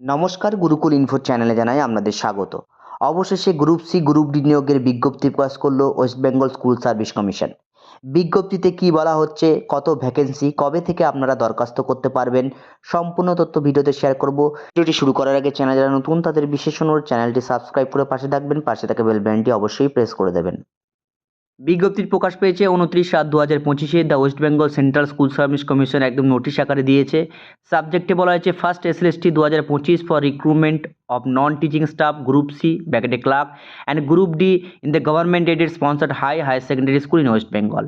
নমস্কার গুরুকুল ইনফো চ্যানেলে জানাই আপনাদের স্বাগত। অবশেষে গ্রুপ সি গ্রুপ ডি নিয়োগের বিজ্ঞপ্তি প্রকাশ করল West Bengal school service commission বিজ্ঞপ্তিতে কি বলা হচ্ছে, কত ভ্যাকেন্সি কবে থেকে আপনারা দরখাস্ত করতে পারবেন, সম্পূর্ণ তথ্য ভিডিওতে শেয়ার করব। ভিডিওটি শুরু করার আগে চ্যানেল যারা নতুন, তাদের বিশেষ অনুরোধ চ্যানেলটি সাবস্ক্রাইব করে পাশে থাকবেন, পাশে থাকা বেল অবশ্যই প্রেস করে দেবেন। বিজ্ঞপ্তির প্রকাশ পেয়েছে, উনত্রিশ সাত দু হাজার পঁচিশে the West Bengal central school service commission একদম নোটিশ আকারে দিয়েছে। সাবজেক্টে বলা হয়েছে, ফার্স্ট এস এস টি দু হাজার পঁচিশ for recruitment of non teaching staff group C ব্যাকেটে clerk, and group D in the government aided sponsored high, higher secondary school in West Bengal.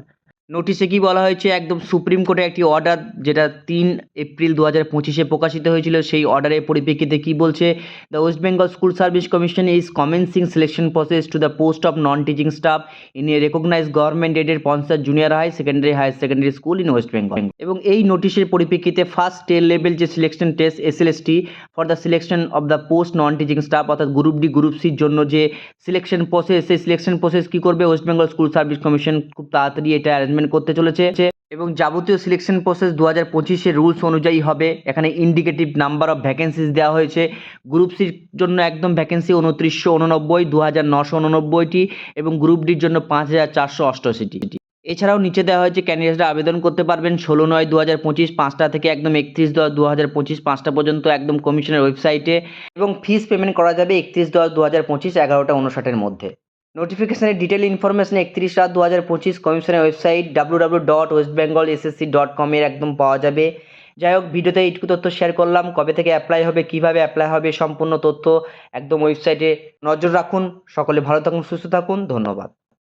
নোটিশে কি বলা হয়েছে? একদম সুপ্রিম কোর্টে একটি অর্ডার যেটা তিন এপ্রিল দু হাজার পঁচিশে প্রকাশিত হয়েছিল, সেই অর্ডারের পরিপ্রেক্ষিতে কি বলছে? The West Bengal school service commission is commencing selection process to the post of non teaching staff in a recognise government aided panchayat junior high secondary higher secondary school in West Bengal এবং এই নোটিশের পরিপ্রেক্ষিতে first tier level যে selection test S L S T for the selection of the post non teaching staff অর্থাৎ group D group সির জন্য যে selection process সেই সিলেকশন প্রসেস কী করবে? West Bengal school service commission খুব তাড়াতাড়ি এটা অ্যারেঞ্জমেন্ট করতে চলেছে এবং যাবতীয় সিলেকশন প্রসেস দু হাজার পঁচিশের রুলস অনুযায়ী হবে। এখানে ইন্ডিকেটিভ নাম্বার অফ ভ্যাকেন্সিস দেওয়া হয়েছে। গ্রুপ সির জন্য একদম ভ্যাকেন্সি উনত্রিশশো উননব্বই দু হাজার নশো উননব্বইটি এবং গ্রুপ ডির জন্য পাঁচ হাজার চারশো অষ্টআশিটি। এছাড়াও নিচে দেওয়া হয়েছে ক্যান্ডিডেটরা আবেদন করতে পারবেন। ষোলো নয় দু হাজার পঁচিশ, পাঁচটা থেকে একদম একত্রিশ দশ দু হাজার পঁচিশ, পাঁচটা পর্যন্ত একদম কমিশনের ওয়েবসাইটে এবং ফিস পেমেন্ট করা যাবে একত্রিশ দশ দু হাজার পঁচিশ, এগারোটা, উনষাটের মধ্যে। নোটিফিকেশনের ডিটেল ইনফরমেশন একত্রিশ সাত দু হাজার পঁচিশ কমিশনের website W W dot West Bengal SSC dot কমের একদম পাওয়া যাবে। যাই হোক, ভিডিওতে এইটুকু তথ্য শেয়ার করলাম, কবে থেকে অ্যাপ্লাই হবে, কীভাবে অ্যাপ্লাই হবে সম্পূর্ণ তথ্য একদম ওয়েবসাইটে নজর রাখুন। সকলে ভালো থাকুন, সুস্থ থাকুন, ধন্যবাদ।